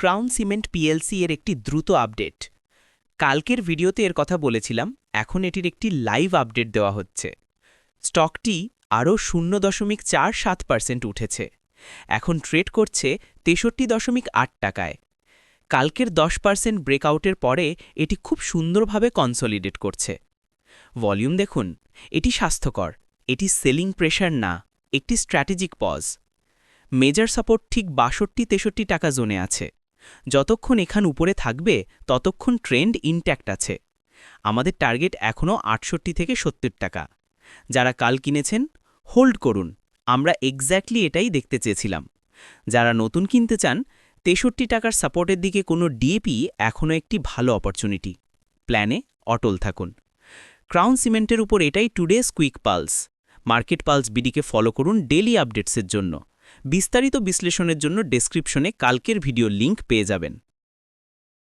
Crown cement PLC এর একটি দ্রুত আপডেট। কালকের ভিডিওতে এর কথা বলেছিলাম, এখন এটির একটি লাইভ আপডেট দেওয়া হচ্ছে। স্টকটি আরও শূন্য দশমিক চার সাত পার্সেন্ট উঠেছে। এখন ট্রেড করছে তেষট্টি দশমিক আট টাকায়। কালকের দশ পার্সেন্ট ব্রেকআউটের পরে এটি খুব সুন্দরভাবে কনসলিডেট করছে। ভলিউম দেখুন, এটি স্বাস্থ্যকর, এটি সেলিং প্রেশার না, একটি স্ট্র্যাটেজিক পজ মেজর সাপোর্ট ঠিক বাষট্টি তেষট্টি টাকা জোনে আছে। যতক্ষণ এখান উপরে থাকবে, ততক্ষণ ট্রেন্ড ইনট্যাক্ট আছে। আমাদের টার্গেট এখনও আটষট্টি থেকে সত্তর টাকা। যারা কাল কিনেছেন হোল্ড করুন। আমরা এক্স্যাক্টলি এটাই দেখতে চেয়েছিলাম। যারা নতুন কিনতে চান, তেষট্টি টাকার সাপোর্টের দিকে কোনো ডিএপি এখনও একটি ভালো অপরচুনিটি প্ল্যানে অটল থাকুন। ক্রাউন সিমেন্টের উপর এটাই today's quick pulse market pulse বিডিকে follow করুন ডেলি আপডেটসের জন্য। বিস্তারিত বিশ্লেষণের জন্য ডেসক্রিপশনে কালকের ভিডিও লিংক পেয়ে যাবেন।